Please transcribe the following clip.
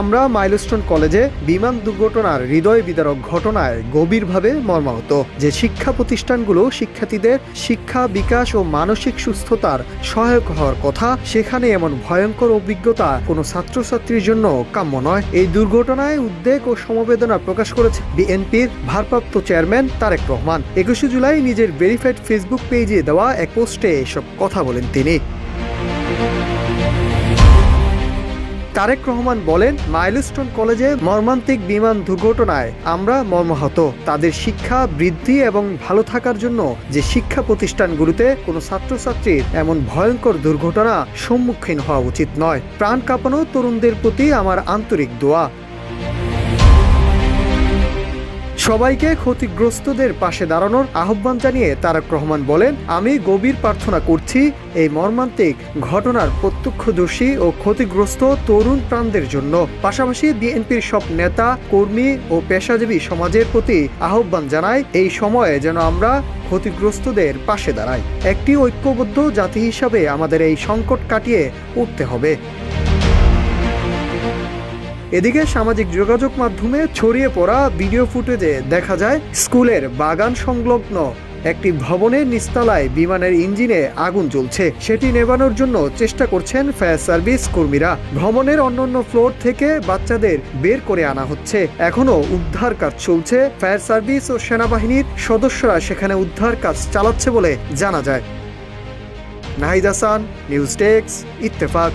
আমরা মাইলস্টোন কলেজে বিমান দুর্ঘটনার হৃদয় বিদারক ঘটনায় গভীরভাবে মর্মাহত। যে শিক্ষা প্রতিষ্ঠানগুলো শিক্ষার্থীদের শিক্ষা, বিকাশ ও মানসিক সুস্থতার সহায়ক হওয়ার কথা, সেখানে এমন ভয়ঙ্কর অভিজ্ঞতা কোনো ছাত্রছাত্রীর জন্য কাম্য নয়। এই দুর্ঘটনায় উদ্বেগ ও সমবেদনা প্রকাশ করেছে বিএনপির ভারপ্রাপ্ত চেয়ারম্যান তারেক রহমান। একুশে জুলাই নিজের ভেরিফাইড ফেসবুক পেজে দেওয়া এক পোস্টে এসব কথা বলেন তিনি। তারেক রহমান বলেন, মাইলস্টোন কলেজে মর্মান্তিক বিমান দুর্ঘটনায় আমরা মর্মাহত। তাদের শিক্ষা বৃদ্ধি এবং ভালো থাকার জন্য যে শিক্ষা প্রতিষ্ঠানগুলোতে কোনো ছাত্রছাত্রীর এমন ভয়ঙ্কর দুর্ঘটনা সম্মুখীন হওয়া উচিত নয়। প্রাণ কাঁপানো তরুণদের প্রতি আমার আন্তরিক দোয়া। সবাইকে ক্ষতিগ্রস্তদের পাশে দাঁড়ানোর আহ্বান জানিয়ে তারেক রহমান বলেন, আমি গভীর প্রার্থনা করছি এই মর্মান্তিক ঘটনার প্রত্যক্ষদর্শী ও ক্ষতিগ্রস্ত তরুণ প্রাণদের জন্য। পাশাপাশি বিএনপির সব নেতা, কর্মী ও পেশাজীবী সমাজের প্রতি আহ্বান জানাই এই সময়ে যেন আমরা ক্ষতিগ্রস্তদের পাশে দাঁড়াই। একটি ঐক্যবদ্ধ জাতি হিসাবে আমাদের এই সংকট কাটিয়ে উঠতে হবে। এদিকে সামাজিক যোগাযোগ মাধ্যমে ছড়িয়ে পড়া ভিডিও ফুটেজে দেখা যায় স্কুলের বাগান সংলগ্ন একটি ভবনের নিস্তালায় বিমানের ইঞ্জিনে আগুন জ্বলছে। সেটি নেবানোর জন্য চেষ্টা করছেন ফায়ার সার্ভিস কর্মীরা। ভবনের অন্যান্য ফ্লোর থেকে বাচ্চাদের বের করে আনা হচ্ছে। এখনও উদ্ধার কাজ চলছে। ফায়ার সার্ভিস ও সেনাবাহিনীর সদস্যরা সেখানে উদ্ধার কাজ চালাচ্ছে বলে জানা যায়। Nahid Hasan, news desk, Ittefaq.